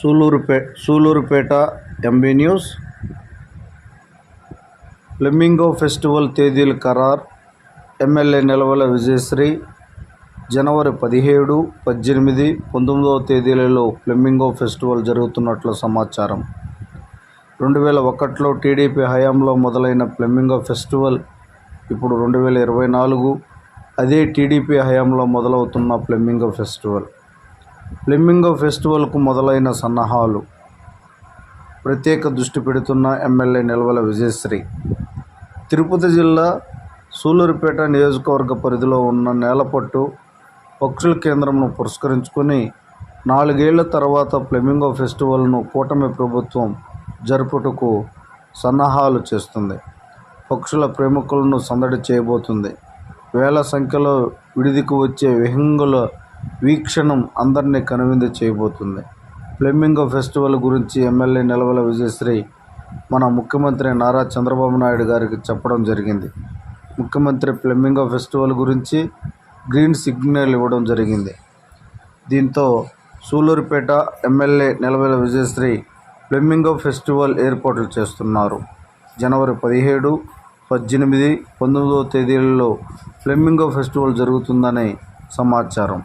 సూలూరుపే Sullurpeta MB news flamingo festival తేదీల ఖరార్. MLA Nilavala Vijayasri. జనవరి పదిహేడు పద్దెనిమిది పంతొమ్మిదవ తేదీలలో ఫ్లెమింగో ఫెస్టివల్ జరుగుతున్నట్లు సమాచారం. రెండు వేల ఒకటిలో టీడీపీ హయాంలో మొదలైన ఫ్లెమింగో ఫెస్టివల్ ఇప్పుడు రెండు వేల ఇరవై నాలుగు. అదే టీడీపీ హయాంలో మొదలవుతున్న ఫ్లెమింగో ఫెస్టివల్ ఫ్లెమింగో ఫెస్టివల్కు మొదలైన సన్నాహాలు. ప్రత్యేక దృష్టి పెడుతున్న ఎమ్మెల్యే నిల్వల విజయశ్రీ. తిరుపతి జిల్లా సూలూరుపేట నియోజకవర్గ పరిధిలో ఉన్న నేలపట్టు పక్షుల కేంద్రంను పురస్కరించుకొని నాలుగేళ్ళ తర్వాత ఫ్లెమింగో ఫెస్టివల్ను కూటమి ప్రభుత్వం జరుపుటకు సన్నాహాలు చేస్తుంది. పక్షుల ప్రేమికులను సందడి చేయబోతుంది. వేల సంఖ్యలో విడిదికి వచ్చే విహంగుల వీక్షణం అందరినీ కనువిందు చేయబోతుంది. ఫ్లెమింగో ఫెస్టివల్ గురించి ఎమ్మెల్యే నిలవల విజయశ్రీ మన ముఖ్యమంత్రి నారా చంద్రబాబు నాయుడు గారికి చెప్పడం జరిగింది. ముఖ్యమంత్రి ఫ్లెమింగో ఫెస్టివల్ గురించి గ్రీన్ సిగ్నల్ ఇవ్వడం జరిగింది. దీంతో Sullurpeta MLA Nilavala Vijayasree flamingo festival ఏర్పాట్లు చేస్తున్నారు. జనవరి పదిహేడు పద్దెనిమిది పంతొమ్మిదవ తేదీలలో ఫ్లెమింగో ఫెస్టివల్ జరుగుతుందని సమాచారం.